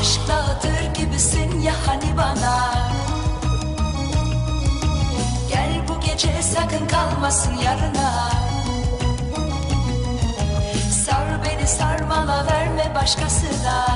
Aşk dağıtır gibisin ya hani bana. Gel bu gece sakın kalmasın yarına. Sar beni sarmala verme başkasına